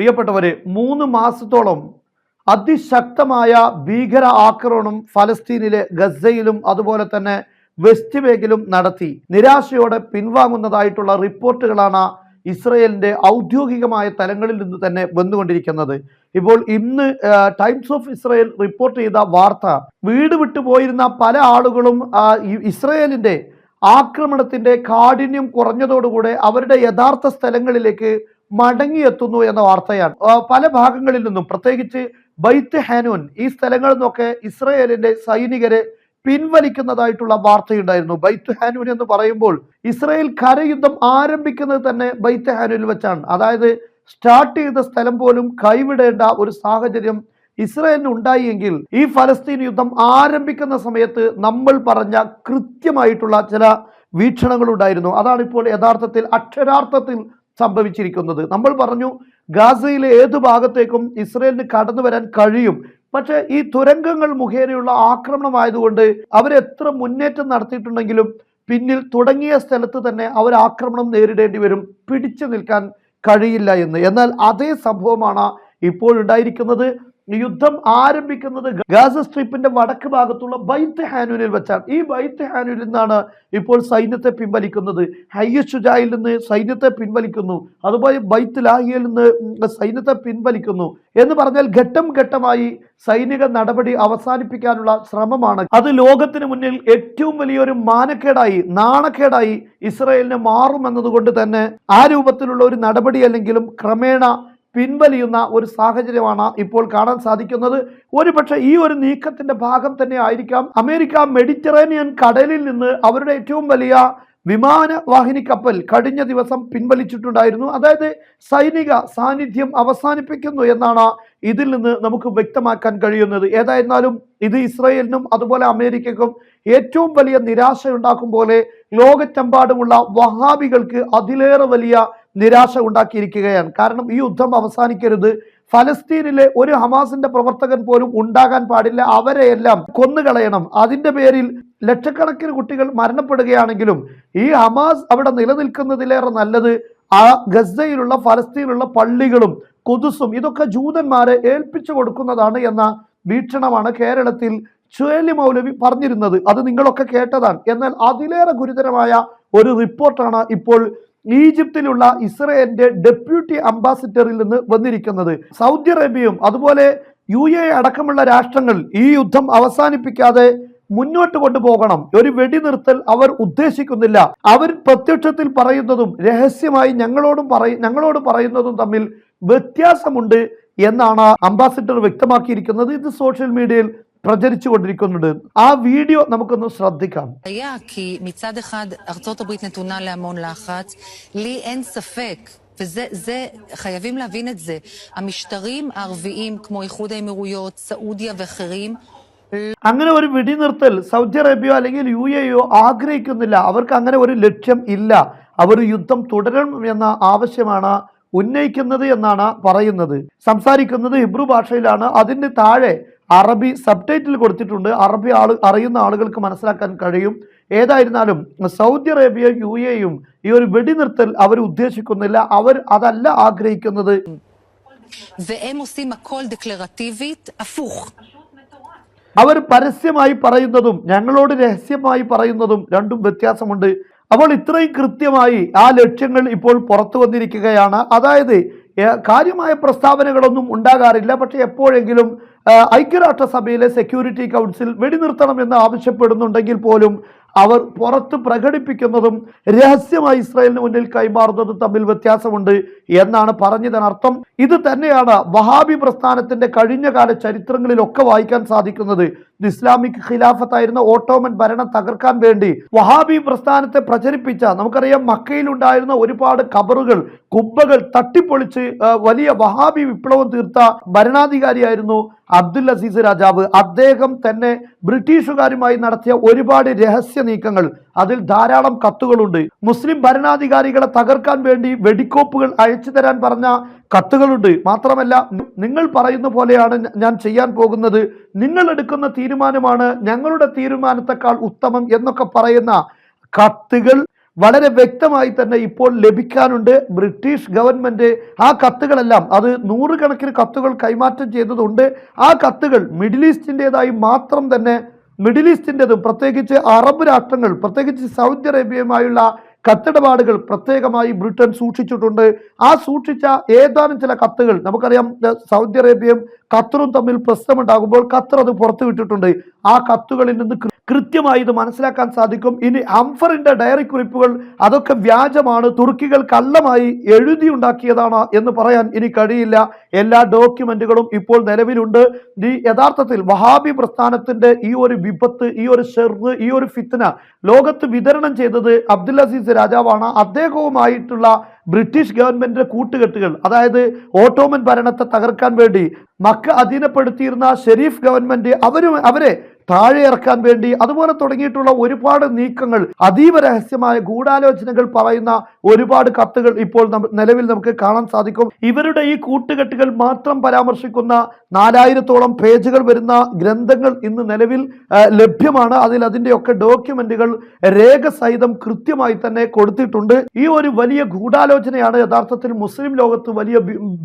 പ്രിയപ്പെട്ടവരെ മൂന്ന് മാസത്തോളം അതിശക്തമായ ഭീകര ആക്രമണം ഫലസ്തീനിലെ ഗസയിലും അതുപോലെ തന്നെ വെസ്റ്റ് ബേഗിലും നടത്തി. നിരാശയോടെ പിൻവാങ്ങുന്നതായിട്ടുള്ള റിപ്പോർട്ടുകളാണ് ഇസ്രയേലിന്റെ ഔദ്യോഗികമായ തലങ്ങളിൽ നിന്ന് തന്നെ വന്നുകൊണ്ടിരിക്കുന്നത്. ഇപ്പോൾ ഇന്ന് ടൈംസ് ഓഫ് ഇസ്രയേൽ റിപ്പോർട്ട് ചെയ്ത വാർത്ത വീട് വിട്ടു പോയിരുന്ന പല ആളുകളും ഇസ്രയേലിന്റെ ആക്രമണത്തിന്റെ കാഠിന്യം കുറഞ്ഞതോടുകൂടെ അവരുടെ യഥാർത്ഥ സ്ഥലങ്ങളിലേക്ക് മടങ്ങിയെത്തുന്നു എന്ന വാർത്തയാണ്. പല ഭാഗങ്ങളിൽ നിന്നും പ്രത്യേകിച്ച് ബൈത്ത് ഹാനൂൻ ഈ സ്ഥലങ്ങളിൽ നിന്നൊക്കെ ഇസ്രയേലിന്റെ സൈനികരെ പിൻവലിക്കുന്നതായിട്ടുള്ള വാർത്തയുണ്ടായിരുന്നു. ബൈത്ത് ഹാനൂൻ എന്ന് പറയുമ്പോൾ ഇസ്രയേൽ കരയുദ്ധം ആരംഭിക്കുന്നത് തന്നെ ബൈത്ത് ഹാനൂനിൽ വെച്ചാണ്. അതായത് സ്റ്റാർട്ട് ചെയ്ത സ്ഥലം പോലും കൈവിടേണ്ട ഒരു സാഹചര്യം ഇസ്രയേലിന് ഉണ്ടായി ഈ ഫലസ്തീൻ യുദ്ധം ആരംഭിക്കുന്ന സമയത്ത് നമ്മൾ പറഞ്ഞ കൃത്യമായിട്ടുള്ള ചില വീക്ഷണങ്ങൾ ഉണ്ടായിരുന്നു അതാണ് ഇപ്പോൾ യഥാർത്ഥത്തിൽ അക്ഷരാർത്ഥത്തിൽ സംഭവിച്ചിരിക്കുന്നത്. നമ്മൾ പറഞ്ഞു ഗാസയിലെ ഏത് ഭാഗത്തേക്കും ഇസ്രയേലിന് കടന്നു വരാൻ കഴിയും. പക്ഷേ ഈ തുരങ്കങ്ങൾ മുഖേനയുള്ള ആക്രമണമായതുകൊണ്ട് അവരെത്ര മുന്നേറ്റം നടത്തിയിട്ടുണ്ടെങ്കിലും പിന്നിൽ തുടങ്ങിയ സ്ഥലത്ത് തന്നെ അവർ ആക്രമണം നേരിടേണ്ടി വരും. പിടിച്ചു നിൽക്കാൻ കഴിയില്ല എന്ന്. എന്നാൽ അതേ സംഭവമാണ് ഇപ്പോഴുണ്ടായിരിക്കുന്നത് യുദ്ധം ആരംഭിക്കുന്നത് ഗാസ സ്ട്രിപ്പിന്റെ വടക്ക് ഭാഗത്തുള്ള ബൈത്ത് ഹാനൂനിൽ വെച്ചാണ്. ഈ ബൈത്ത് ഹാനൂനിൽ നിന്നാണ് ഇപ്പോൾ സൈന്യത്തെ പിൻവലിക്കുന്നത്. ഹയ്യ ഷുജായിൽ നിന്ന് സൈന്യത്തെ പിൻവലിക്കുന്നു. അതുപോലെ ബൈത്ത് ലാഹിയിൽ നിന്ന് സൈന്യത്തെ പിൻവലിക്കുന്നു. എന്ന് പറഞ്ഞാൽ ഘട്ടം ഘട്ടമായി സൈനിക നടപടി അവസാനിപ്പിക്കാനുള്ള ശ്രമമാണ്. അത് ലോകത്തിന് മുന്നിൽ ഏറ്റവും വലിയൊരു മാനക്കേടായി നാണക്കേടായി ഇസ്രയേലിന് മാറുമെന്നതുകൊണ്ട് തന്നെ ആ രൂപത്തിലുള്ള ഒരു നടപടി അല്ലെങ്കിലും ക്രമേണ പിൻവലിയുന്ന ഒരു സാഹചര്യമാണ് ഇപ്പോൾ കാണാൻ സാധിക്കുന്നത്. ഒരുപക്ഷെ ഈ ഒരു നീക്കത്തിന്റെ ഭാഗം തന്നെ ആയിരിക്കാം. അമേരിക്ക മെഡിറ്ററേനിയൻ കടലിൽ നിന്ന് അവരുടെ ഏറ്റവും വലിയ വിമാനവാഹിനി കപ്പൽ കഴിഞ്ഞ ദിവസം പിൻവലിച്ചിട്ടുണ്ടായിരുന്നു. അതായത് സൈനിക സാന്നിധ്യം അവസാനിപ്പിക്കുന്നു എന്നാണ് ഇതിൽ നിന്ന് നമുക്ക് വ്യക്തമാക്കാൻ കഴിയുന്നത്. ഏതായിരുന്നാലും ഇത് ഇസ്രയേലിനും അതുപോലെ അമേരിക്കക്കും ഏറ്റവും വലിയ നിരാശ ഉണ്ടാക്കും പോലെ ലോകത്തെമ്പാടുമുള്ള വഹാബികൾക്ക് അതിലേറെ വലിയ നിരാശ ഉണ്ടാക്കിയിരിക്കുകയാണ്. കാരണം ഈ യുദ്ധം അവസാനിക്കരുത്. ഫലസ്തീനിലെ ഒരു ഹമാസിന്റെ പ്രവർത്തകൻ പോലും ഉണ്ടാകാൻ പാടില്ല. അവരെയെല്ലാം കൊന്നുകളയണം. അതിന്റെ പേരിൽ ലക്ഷക്കണക്കിന് കുട്ടികൾ മരണപ്പെടുകയാണെങ്കിലും ഈ ഹമാസ് അവിടെ നിലനിൽക്കുന്നതിലേറെ നല്ലത് ആ ഗസയിലുള്ള ഫലസ്തീനിലുള്ള പള്ളികളും കൊതുസും ഇതൊക്കെ ജൂതന്മാരെ ഏൽപ്പിച്ചു കൊടുക്കുന്നതാണ് എന്ന വീക്ഷണമാണ് കേരളത്തിൽ ചുഴലി മൗലവി പറഞ്ഞിരുന്നത്. അത് നിങ്ങളൊക്കെ കേട്ടതാണ്. എന്നാൽ അതിലേറെ ഗുരുതരമായ ഒരു റിപ്പോർട്ടാണ് ഇപ്പോൾ ഈജിപ്തിലുള്ള ഇസ്രയേലിന്റെ ഡെപ്യൂട്ടി അംബാസിഡറിൽ നിന്ന് വന്നിരിക്കുന്നത് സൗദി അറേബ്യയും അതുപോലെ യു എ അടക്കമുള്ള രാഷ്ട്രങ്ങൾ ഈ യുദ്ധം അവസാനിപ്പിക്കാതെ മുന്നോട്ട് കൊണ്ടുപോകണം. ഒരു വെടിനിർത്തൽ അവർ ഉദ്ദേശിക്കുന്നില്ല. അവർ പ്രത്യക്ഷത്തിൽ പറയുന്നതും രഹസ്യമായി ഞങ്ങളോടും പറയ ഞങ്ങളോട് പറയുന്നതും തമ്മിൽ വ്യത്യാസമുണ്ട് എന്നാണ് അംബാസിഡർ വ്യക്തമാക്കിയിരിക്കുന്നത്. ഇത് സോഷ്യൽ മീഡിയയിൽ പ്രചരിച്ചു കൊണ്ടിരിക്കുന്നുണ്ട് ആ വീഡിയോ നമുക്കൊന്ന് ശ്രദ്ധിക്കാം היה כי מצד אחד ארצות הברית נתונה להמון לחץ, לי אין ספק, וזה, זה, חייבים להבין את זה, המשטרים הערביים כמו איחוד האמירויות, סעודיה ואחרים, അങ്ങനെ ഒരു വെടിനിർത്തൽ സൗദി അറേബ്യയോ അല്ലെങ്കിൽ യു എയോ ആഗ്രഹിക്കുന്നില്ല അവർക്ക് അങ്ങനെ ഒരു ലക്ഷ്യം ഇല്ല അവർ യുദ്ധം തുടരണം എന്ന ആവശ്യമാണ് ഉന്നയിക്കുന്നത് എന്നാണ് പറയുന്നത് സംസാരിക്കുന്നത് ഹിബ്രു ഭാഷയിലാണ് അതിന് താഴെ അറബി സബ്ടൈറ്റിൽ കൊടുത്തിട്ടുണ്ട്. അറബി ആൾ അറിയുന്ന ആളുകൾക്ക് മനസ്സിലാക്കാൻ കഴിയും. ഏതായിരുന്നാലും സൗദി അറേബ്യ യു എയും ഈ ഒരു വെടിനിർത്തൽ അവർ ഉദ്ദേശിക്കുന്നില്ല. അവർ അതല്ല ആഗ്രഹിക്കുന്നത്. അവർ പരസ്യമായി പറയുന്നതും ഞങ്ങളോട് രഹസ്യമായി പറയുന്നതും രണ്ടും വ്യത്യാസമുണ്ട്. അപ്പോൾ ഇത്രയും കൃത്യമായി ആ ലക്ഷ്യങ്ങൾ ഇപ്പോൾ പുറത്തു വന്നിരിക്കുകയാണ്. അതായത് കാര്യമായ പ്രസ്താവനകളൊന്നും ഉണ്ടാകാറില്ല. പക്ഷേ എപ്പോഴെങ്കിലും ഐക്യരാഷ്ട്രസഭയിലെ സെക്യൂരിറ്റി കൗൺസിൽ വെടിനിർത്തണമെന്ന് ആവശ്യപ്പെടുന്നുണ്ടെങ്കിൽ പോലും അവർ പുറത്ത് പ്രകടിപ്പിക്കുന്നതും രഹസ്യമായി ഇസ്രായേലിന് മുന്നിൽ കൈമാറുന്നതും തമ്മിൽ വ്യത്യാസമുണ്ട് എന്നാണ് പറഞ്ഞതിനർത്ഥം. ഇത് തന്നെയാണ് വഹാബി പ്രസ്ഥാനത്തിന്റെ കഴിഞ്ഞകാല ചരിത്രങ്ങളിലൊക്കെ വായിക്കാൻ സാധിക്കുന്നത്. ഇസ്ലാമിക് ഖിലാഫത്തായിരുന്ന ഓട്ടോമൻ ഭരണം തകർക്കാൻ വേണ്ടി വഹാബി പ്രസ്ഥാനത്തെ പ്രചരിപ്പിച്ച നമുക്കറിയാം മക്കയിൽ ഉണ്ടായിരുന്ന ഒരുപാട് കബറുകൾ കുബ്ബകൾ തട്ടിപ്പൊളിച്ച് വലിയ വഹാബി വിപ്ലവം തീർത്ത ഭരണാധികാരിയായിരുന്നു അബ്ദുൽ അസീസ് രാജാവ്. അദ്ദേഹം തന്നെ ബ്രിട്ടീഷുകാരുമായി നടത്തിയ ഒരുപാട് രഹസ്യ നീക്കങ്ങൾ. അതിൽ ധാരാളം കത്തുകളുണ്ട്. മുസ്ലിം ഭരണാധികാരികളെ തകർക്കാൻ വേണ്ടി വെടിക്കോപ്പുകൾ അയച്ചു തരാൻ പറഞ്ഞ കത്തുകളുണ്ട്. മാത്രമല്ല നിങ്ങൾ പറയുന്ന പോലെയാണ് ഞാൻ ചെയ്യാൻ പോകുന്നത്. നിങ്ങൾ എടുക്കുന്ന തീരുമാനമാണ് ഞങ്ങളുടെ തീരുമാനത്തെക്കാൾ ഉത്തമം എന്നൊക്കെ പറയുന്ന കത്തുകൾ വളരെ വ്യക്തമായി തന്നെ ഇപ്പോൾ ലഭിക്കാനുണ്ട്. ബ്രിട്ടീഷ് ഗവൺമെന്റ് ആ കത്തുകളെല്ലാം അത് നൂറുകണക്കിന് കത്തുകൾ കൈമാറ്റം ചെയ്തതുണ്ട്. ആ കത്തുകൾ മിഡിൽ ഈസ്റ്റിന്റെതായി മാത്രം തന്നെ മിഡിൽ ഈസ്റ്റിന്റെതും പ്രത്യേകിച്ച് അറബ് രാഷ്ട്രങ്ങൾ പ്രത്യേകിച്ച് സൗദി അറേബ്യയുമായുള്ള കത്തിടപാടുകൾ പ്രത്യേകമായി ബ്രിട്ടൻ സൂക്ഷിച്ചിട്ടുണ്ട്. ആ സൂക്ഷിച്ച ഏതാനും ചില കത്തുകൾ നമുക്കറിയാം സൗദി അറേബ്യയും ഖത്തറും തമ്മിൽ പ്രശ്നമുണ്ടാകുമ്പോൾ ഖത്തർ അത് പുറത്തു വിട്ടിട്ടുണ്ട്. ആ കത്തുകളിൽ നിന്ന് കൃത്യമായി ഇത് മനസ്സിലാക്കാൻ സാധിക്കും. ഇനി അംഫറിന്റെ ഡയറി കുറിപ്പുകൾ അതൊക്കെ വ്യാജമാണ്. തുർക്കികൾ കള്ളമായി എഴുതി ഉണ്ടാക്കിയതാണ് എന്ന് പറയാൻ ഇനി കഴിയില്ല. എല്ലാ ഡോക്യുമെന്റുകളും ഇപ്പോൾ നിലവിലുണ്ട്. ഈ യഥാർത്ഥത്തിൽ വഹാബി പ്രസ്ഥാനത്തിന്റെ ഈ ഒരു വിപത്ത് ഈ ഒരു ഷെർവ് ഈ ഒരു ഫിത്ന ലോകത്ത് വിതരണം ചെയ്തത് അബ്ദുൽ അസീസ് രാജാവാണ്. അദ്ദേഹവുമായിട്ടുള്ള ബ്രിട്ടീഷ് ഗവൺമെന്റിന്റെ കൂട്ടുകെട്ടുകൾ അതായത് ഓട്ടോമൻ ഭരണത്തെ തകർക്കാൻ വേണ്ടി മക്ക അധീനപ്പെടുത്തിയിരുന്ന ഷെരീഫ് ഗവൺമെന്റ് അവരും അവരെ താഴെ ഇറക്കാൻ വേണ്ടി അതുപോലെ തുടങ്ങിയിട്ടുള്ള ഒരുപാട് നീക്കങ്ങൾ അതീവ രഹസ്യമായ ഗൂഢാലോചനകൾ പറയുന്ന ഒരുപാട് കത്തുകൾ ഇപ്പോൾ നിലവിൽ നമുക്ക് കാണാൻ സാധിക്കും. ഇവരുടെ ഈ കൂട്ടുകെട്ടുകൾ മാത്രം പരാമർശിക്കുന്ന നാലായിരത്തോളം പേജുകൾ വരുന്ന ഗ്രന്ഥങ്ങൾ ഇന്ന് നിലവിൽ ലഭ്യമാണ്. അതിൽ അതിന്റെയൊക്കെ ഡോക്യുമെന്റുകൾ രേഖ സഹിതം കൃത്യമായി തന്നെ കൊടുത്തിട്ടുണ്ട്. ഈ ഒരു വലിയ ഗൂഢാലോചനയാണ് യഥാർത്ഥത്തിൽ മുസ്ലിം ലോകത്ത് വലിയ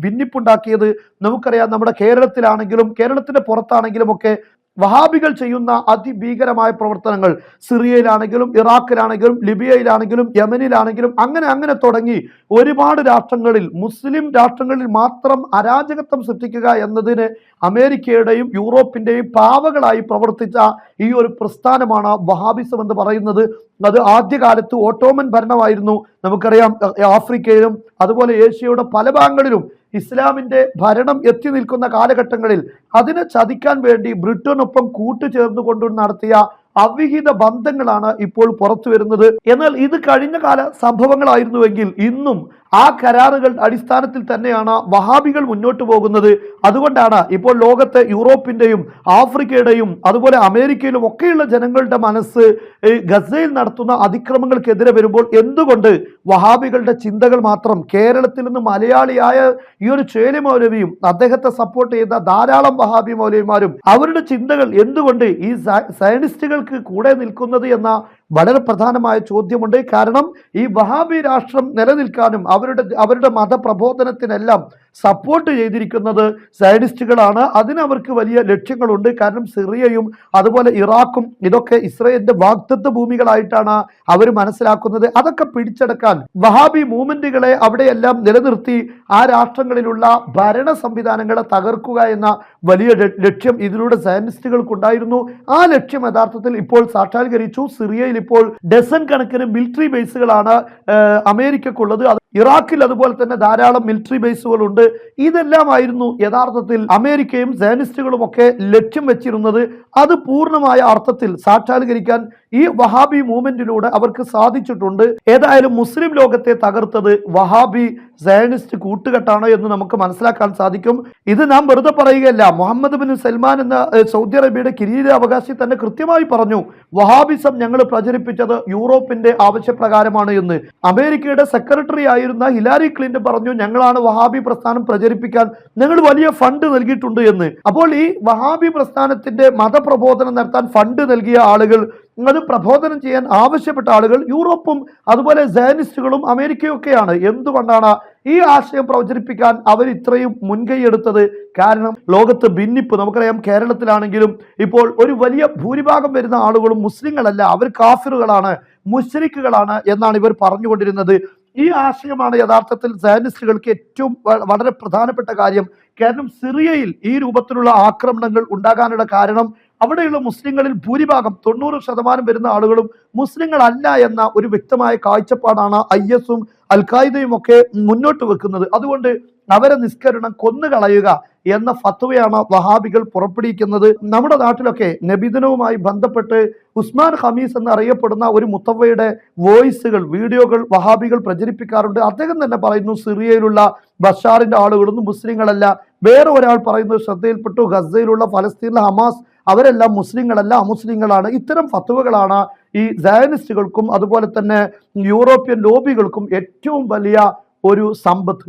ഭിന്നിപ്പുണ്ടാക്കിയത് നമുക്കറിയാം നമ്മുടെ കേരളത്തിലാണെങ്കിലും കേരളത്തിന്റെ പുറത്താണെങ്കിലും ഒക്കെ വഹാബികൾ ചെയ്യുന്ന അതിഭീകരമായ പ്രവർത്തനങ്ങൾ സിറിയയിലാണെങ്കിലും ഇറാഖിലാണെങ്കിലും ലിബിയയിലാണെങ്കിലും യമനിലാണെങ്കിലും അങ്ങനെ അങ്ങനെ തുടങ്ങി ഒരുപാട് രാഷ്ട്രങ്ങളിൽ മുസ്ലിം രാഷ്ട്രങ്ങളിൽ മാത്രം അരാജകത്വം സൃഷ്ടിക്കുക എന്നതിന് അമേരിക്കയുടെയും യൂറോപ്പിന്റെയും പാവകളായി പ്രവർത്തിച്ച ഈ ഒരു പ്രസ്ഥാനമാണ് വഹാബിസം എന്ന് പറയുന്നത്. അത് ആദ്യകാലത്ത് ഓട്ടോമൻ ഭരണമായിരുന്നു. നമുക്കറിയാം ആഫ്രിക്കയിലും അതുപോലെ ഏഷ്യയുടെ പല ഭാഗങ്ങളിലും ഇസ്ലാമിന്റെ ഭരണം എത്തി നിൽക്കുന്ന കാലഘട്ടങ്ങളിൽ അതിനെ ചതിക്കാൻ വേണ്ടി ബ്രിട്ടനൊപ്പം കൂട്ടുചേർന്നുകൊണ്ട് നടത്തിയ അവിഹിത ബന്ധങ്ങളാണ് ഇപ്പോൾ പുറത്തു വരുന്നത് എന്നാൽ ഇത് കഴിഞ്ഞ കാല സംഭവങ്ങളായിരുന്നുവെങ്കിൽ ഇന്നും ആ കരാറുകൾ അടിസ്ഥാനത്തിൽ തന്നെയാണ് വഹാബികൾ മുന്നോട്ട് പോകുന്നത്. അതുകൊണ്ടാണ് ഇപ്പോൾ ലോകത്തെ യൂറോപ്പിന്റെയും ആഫ്രിക്കയുടെയും അതുപോലെ അമേരിക്കയിലും ഒക്കെയുള്ള ജനങ്ങളുടെ മനസ്സ് ഗസയിൽ നടത്തുന്ന അതിക്രമങ്ങൾക്കെതിരെ വരുമ്പോൾ എന്തുകൊണ്ട് വഹാബികളുടെ ചിന്തകൾ മാത്രം കേരളത്തിൽ നിന്ന് മലയാളിയായ ഈ ഒരു ചേലി മൗലവിയും അദ്ദേഹത്തെ സപ്പോർട്ട് ചെയ്യുന്ന ധാരാളം വഹാബി മൗലവിമാരും അവരുടെ ചിന്തകൾ എന്തുകൊണ്ട് ഈ സയ- സയനിസ്റ്റുകൾക്ക് കൂടെ നിൽക്കുന്നത് എന്ന വളരെ പ്രധാനമായ ചോദ്യമുണ്ട്. കാരണം ഈ വഹാബി രാഷ്ട്രം നിലനിൽക്കാനും അവരുടെ അവരുടെ മതപ്രബോധനത്തിനെല്ലാം സപ്പോർട്ട് ചെയ്തിരിക്കുന്നത് സയനിസ്റ്റുകളാണ് അതിനവർക്ക് വലിയ ലക്ഷ്യങ്ങളുണ്ട്. കാരണം സിറിയയും അതുപോലെ ഇറാഖും ഇതൊക്കെ ഇസ്രയേലിന്റെ വാഗ്ദത്ത ഭൂമികളായിട്ടാണ് അവർ മനസ്സിലാക്കുന്നത്. അതൊക്കെ പിടിച്ചെടുക്കാൻ വഹാബി മൂവ്മെന്റുകളെ അവിടെയെല്ലാം നിലനിർത്തി ആ രാഷ്ട്രങ്ങളിലുള്ള ഭരണ സംവിധാനങ്ങളെ തകർക്കുക എന്ന വലിയ ലക്ഷ്യം ഇതിലൂടെ സയനിസ്റ്റുകൾക്കുണ്ടായിരുന്നു ആ ലക്ഷ്യം യഥാർത്ഥത്തിൽ ഇപ്പോൾ സാക്ഷാത്കരിച്ചു. സിറിയയിൽ ഇപ്പോൾ ഡസൺ കണക്കിന് മിലിറ്ററി ബേസുകളാണ് അമേരിക്കക്കുള്ളത്. ഇറാഖിൽ അതുപോലെ തന്നെ ധാരാളം മിലിറ്ററി ബേസുകളുണ്ട് ഇതെല്ലാമായിരുന്നു യഥാർത്ഥത്തിൽ അമേരിക്കയും സയനിസ്റ്റുകളും ഒക്കെ ലക്ഷ്യം വെച്ചിരുന്നത്. അത് പൂർണമായ അർത്ഥത്തിൽ സാക്ഷാത്കരിക്കാൻ ഈ വഹാബി മൂവ്മെന്റിലൂടെ അവർക്ക് സാധിച്ചിട്ടുണ്ട്. ഏതായാലും മുസ്ലിം ലോകത്തെ തകർത്തത് വഹാബി സയനിസ്റ്റ് കൂട്ടുകെട്ടാണോ എന്ന് നമുക്ക് മനസ്സിലാക്കാൻ സാധിക്കും. ഇത് നാം വെറുതെ പറയുകയല്ല. മുഹമ്മദ് ബിൻ സൽമാൻ എന്ന സൗദി അറേബ്യയുടെ കിരീടാവകാശി തന്നെ കൃത്യമായി പറഞ്ഞു വഹാബിസം ഞങ്ങൾ പ്രചരിപ്പിച്ചത് യൂറോപ്പിന്റെ ആവശ്യപ്രകാരമാണ് എന്ന്. അമേരിക്കയുടെ സെക്രട്ടറി ആയിരുന്ന ഹിലാരി ക്ലിന്റൺ പറഞ്ഞു ഞങ്ങളാണ് വഹാബി പ്രസ്ഥാനം പ്രചരിപ്പിക്കാൻ ഞങ്ങൾ വലിയ ഫണ്ട് നൽകിയിട്ടുണ്ട് എന്ന്. അപ്പോൾ ഈ വഹാബി പ്രസ്ഥാനത്തിന്റെ മതപ്രബോധനം നടത്താൻ ഫണ്ട് നൽകിയ ആളുകൾ അത് പ്രബോധനം ചെയ്യാൻ ആവശ്യപ്പെട്ട ആളുകൾ യൂറോപ്പും അതുപോലെ സയനിസ്റ്റുകളും അമേരിക്കയും ഒക്കെയാണ് എന്തുകൊണ്ടാണ് ഈ ആശയം പ്രചരിപ്പിക്കാൻ അവർ ഇത്രയും മുൻകൈ എടുത്തത്? കാരണം ലോകത്ത് ഭിന്നിപ്പ് നമുക്കറിയാം കേരളത്തിലാണെങ്കിലും ഇപ്പോൾ ഒരു വലിയ ഭൂരിഭാഗം വരുന്ന ആളുകളും മുസ്ലിങ്ങളല്ല. അവർ കാഫിറുകളാണ് മുസ്ലിക്കുകളാണ് എന്നാണ് ഇവർ പറഞ്ഞുകൊണ്ടിരുന്നത്. ഈ ആശയമാണ് യഥാർത്ഥത്തിൽ സയനിസ്റ്റുകൾക്ക് ഏറ്റവും വളരെ പ്രധാനപ്പെട്ട കാര്യം. കാരണം സിറിയയിൽ ഈ രൂപത്തിലുള്ള ആക്രമണങ്ങൾ ഉണ്ടാകാനുള്ള കാരണം അവിടെയുള്ള മുസ്ലിങ്ങളിൽ ഭൂരിഭാഗം തൊണ്ണൂറ് ശതമാനം വരുന്ന ആളുകളും മുസ്ലിങ്ങളല്ല എന്ന ഒരു വ്യക്തമായ കാഴ്ചപ്പാടാണ് ഐ എസും അൽ ഖായിദയും ഒക്കെ മുന്നോട്ട് വെക്കുന്നത്. അതുകൊണ്ട് അവരെ നിസ്കരണം കൊന്നുകളയുക എന്ന ഫത്വയാണ് വഹാബികൾ പുറപ്പെടുവിക്കുന്നത്. നമ്മുടെ നാട്ടിലൊക്കെ നബിദിനവുമായി ബന്ധപ്പെട്ട് ഉസ്മാൻ ഹമീസ് എന്നറിയപ്പെടുന്ന ഒരു മുത്തവയുടെ വോയിസുകൾ വീഡിയോകൾ വഹാബികൾ പ്രചരിപ്പിക്കാറുണ്ട്. അദ്ദേഹം തന്നെ പറയുന്നു സിറിയയിലുള്ള ബഷാറിന്റെ ആളുകളൊന്നും മുസ്ലിങ്ങളല്ല. വേറെ ഒരാൾ പറയുന്നത് ശ്രദ്ധയിൽപ്പെട്ടു. ഗസയിലുള്ള ഫലസ്തീനിലെ ഹമാസ് അവരെല്ലാം മുസ്ലിങ്ങളല്ല അമുസ്ലിങ്ങളാണ്. ഇത്തരം ഫത്തുവകളാണ് ഈ സയനിസ്റ്റുകൾക്കും അതുപോലെ തന്നെ യൂറോപ്യൻ ലോബികൾക്കും ഏറ്റവും വലിയ ഒരു സമ്പത്ത്.